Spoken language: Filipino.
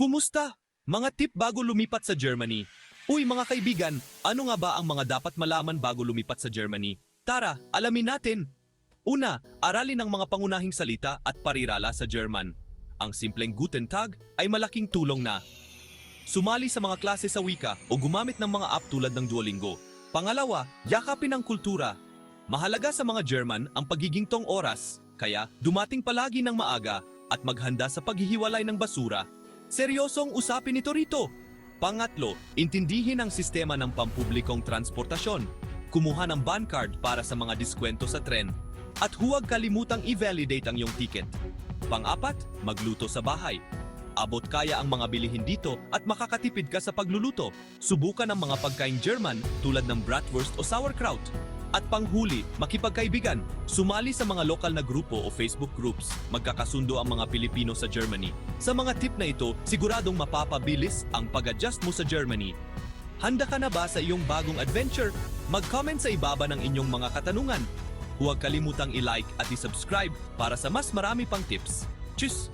Kumusta? Mga tip bago lumipat sa Germany. Uy mga kaibigan, ano nga ba ang mga dapat malaman bago lumipat sa Germany? Tara, alamin natin! Una, aralin ang mga pangunahing salita at parirala sa German. Ang simpleng Guten Tag ay malaking tulong na. Sumali sa mga klase sa wika o gumamit ng mga app tulad ng Duolingo. Pangalawa, yakapin ang kultura. Mahalaga sa mga German ang pagiging tong oras, kaya dumating palagi ng maaga at maghanda sa paghihiwalay ng basura. Seryosong usapin ito rito. Pangatlo, intindihin ang sistema ng pampublikong transportasyon. Kumuha ng ban card para sa mga diskwento sa tren. At huwag kalimutang i-validate ang iyong ticket. Pang-apat, magluto sa bahay. Abot kaya ang mga bilihin dito at makakatipid ka sa pagluluto. Subukan ang mga pagkain German tulad ng bratwurst o sauerkraut. At panghuli, makipagkaibigan. Sumali sa mga lokal na grupo o Facebook groups. Magkakasundo ang mga Pilipino sa Germany. Sa mga tip na ito, siguradong mapapabilis ang pag-adjust mo sa Germany. Handa ka na ba sa iyong bagong adventure? Mag-comment sa ibaba ng inyong mga katanungan. Huwag kalimutang i-like at i-subscribe para sa mas marami pang tips. Tschüss!